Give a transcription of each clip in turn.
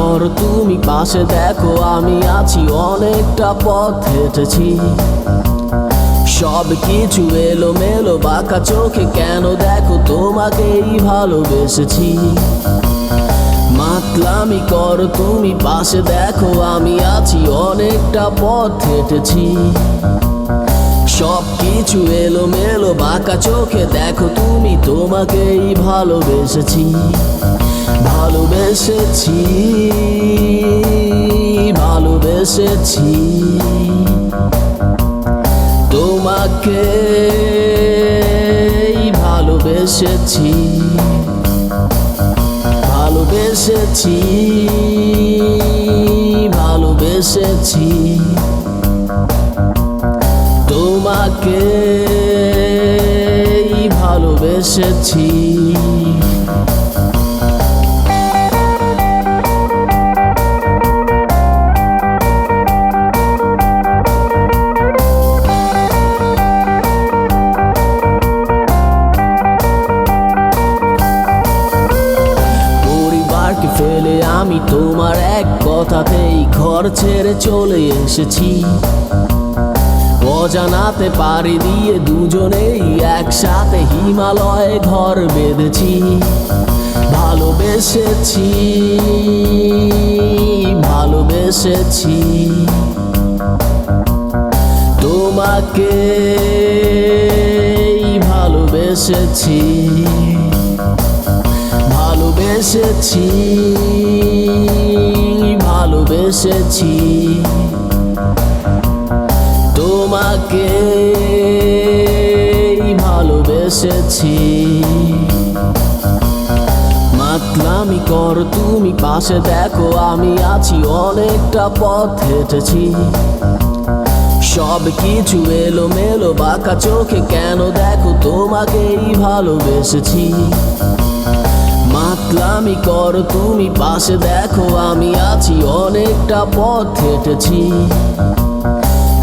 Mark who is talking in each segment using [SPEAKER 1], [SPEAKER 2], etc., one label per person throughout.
[SPEAKER 1] কর, তুমি পাশে দেখো, আমি আছি অনেকটা পথ হেঁটেছি। সব কিছু এলো মেলো বাঁকা চোখে কেন দেখো, তোমাকেই ভালোবেসেছি। মাতলামি কর, তুমি পাশে দেখো, আমি আছি অনেকটা পথ হেঁটেছি। সব কিছু এলো মেলো বাঁকা চোখে দেখো, তুমি তোমাকেই ভালোবেসেছি। ভালোবেসেছি ভালোবেসেছি। তোমাকে ভালোবেসেছি ভালোবেসেছি ভালোবেসেছি। তোমাকে ভালোবেসেছি। ঘর ছেড়ে চলে এসেছি। অজানাতে পাড়ি দিয়ে দুজনেই একসাথে হিমালয়ে ঘর বেঁধেছি। ভালোবেসেছি ভালোবেসেছি। তোমাকে ভালোবেসেছি ভালোবেসেছি। ভালোবেসেছি তোমাকে ভালোবেসেছি। মাতলামি কর, তুমি পাশে দেখো, আমি আছি অনেকটা পথ হেঁটেছি। সব কিছু এলো মেলো বাঁকা চোখে কেন দেখো, তোমাকেই ভালোবেসেছি। মাতলামি কর, তুমি পাশে দেখো, আমি আছি অনেকটা পথ হেঁটেছি।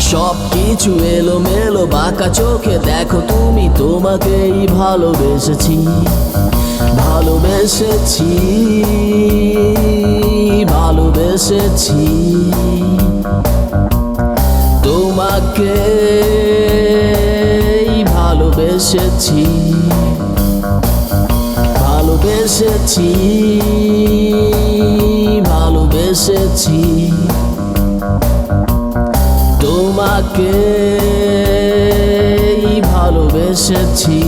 [SPEAKER 1] সব কিছু এলো মেলো বাঁকা চোখে দেখো, তুমি তোমাকেই ভালোবেসেছি। ভালোবেসেছি ভালোবেসেছি। তোমাকে ভালোবেসেছি। ভালোবেসেছি ভালোবেসেছি। তোমাকে ভালোবেসেছি।